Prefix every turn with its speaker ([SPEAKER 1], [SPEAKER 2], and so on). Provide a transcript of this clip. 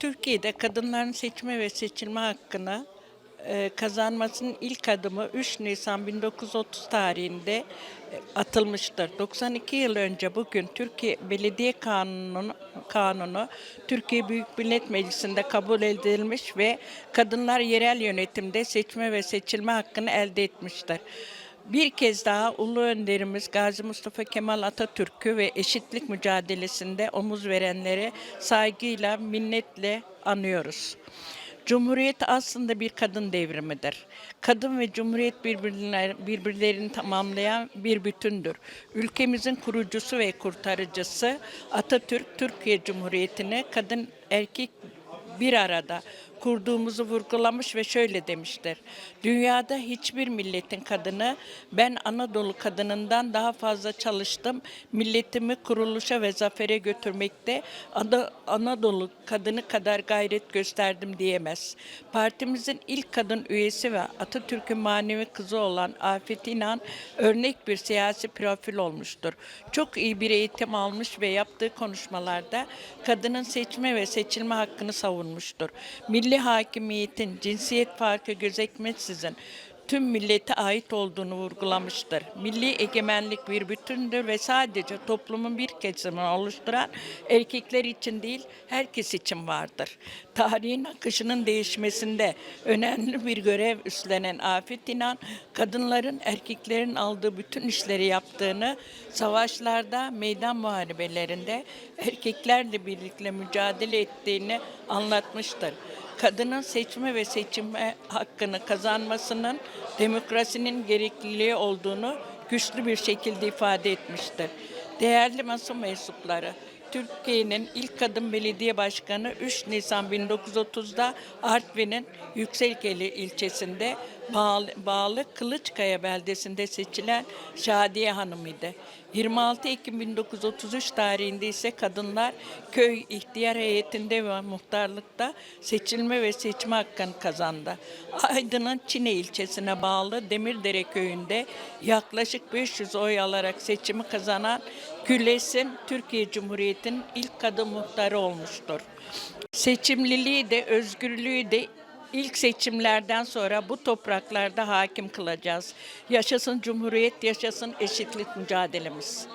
[SPEAKER 1] Türkiye'de kadınların seçme ve seçilme hakkını e, kazanmasının ilk adımı 3 Nisan 1930 tarihinde e, atılmıştır. 92 yıl önce bugün Türkiye Belediye Kanunu, Kanunu Türkiye Büyük Millet Meclisi'nde kabul edilmiş ve kadınlar yerel yönetimde seçme ve seçilme hakkını elde etmiştir. Bir kez daha Ulu Önderimiz Gazi Mustafa Kemal Atatürk'ü ve eşitlik mücadelesinde omuz verenleri saygıyla, minnetle anıyoruz. Cumhuriyet aslında bir kadın devrimidir. Kadın ve cumhuriyet birbirler, birbirlerini tamamlayan bir bütündür. Ülkemizin kurucusu ve kurtarıcısı Atatürk, Türkiye Cumhuriyeti'ni kadın erkek bir arada kurduğumuzu vurgulamış ve şöyle demiştir. Dünyada hiçbir milletin kadını ben Anadolu kadınından daha fazla çalıştım. Milletimi kuruluşa ve zafere götürmekte Ana- Anadolu kadını kadar gayret gösterdim diyemez. Partimizin ilk kadın üyesi ve Atatürk'ün manevi kızı olan Afet İnan örnek bir siyasi profil olmuştur. Çok iyi bir eğitim almış ve yaptığı konuşmalarda kadının seçme ve seçilme hakkını savunmuştur. Milli hakimiyetin cinsiyet farkı gözetmeksizin tüm millete ait olduğunu vurgulamıştır. Milli egemenlik bir bütündür ve sadece toplumun bir kesimini oluşturan erkekler için değil, herkes için vardır. Tarihin akışının değişmesinde önemli bir görev üstlenen Afet İnan, kadınların erkeklerin aldığı bütün işleri yaptığını, savaşlarda, meydan muharebelerinde erkeklerle birlikte mücadele ettiğini anlatmıştır kadının seçme ve seçilme hakkını kazanmasının demokrasinin gerekliliği olduğunu güçlü bir şekilde ifade etmiştir. Değerli basın mensupları, Türkiye'nin ilk kadın belediye başkanı 3 Nisan 1930'da Artvin'in Yükselkeli ilçesinde bağlı, bağlı Kılıçkaya beldesinde seçilen Şadiye Hanım idi. 26 Ekim 1933 tarihinde ise kadınlar köy ihtiyar heyetinde ve muhtarlıkta seçilme ve seçme hakkını kazandı. Aydın'ın Çine ilçesine bağlı Demirdere köyünde yaklaşık 500 oy alarak seçimi kazanan Gülesin Türkiye Cumhuriyeti'nin ilk kadın muhtarı olmuştur. Seçimliliği de özgürlüğü de ilk seçimlerden sonra bu topraklarda hakim kılacağız. Yaşasın Cumhuriyet, yaşasın eşitlik mücadelemiz.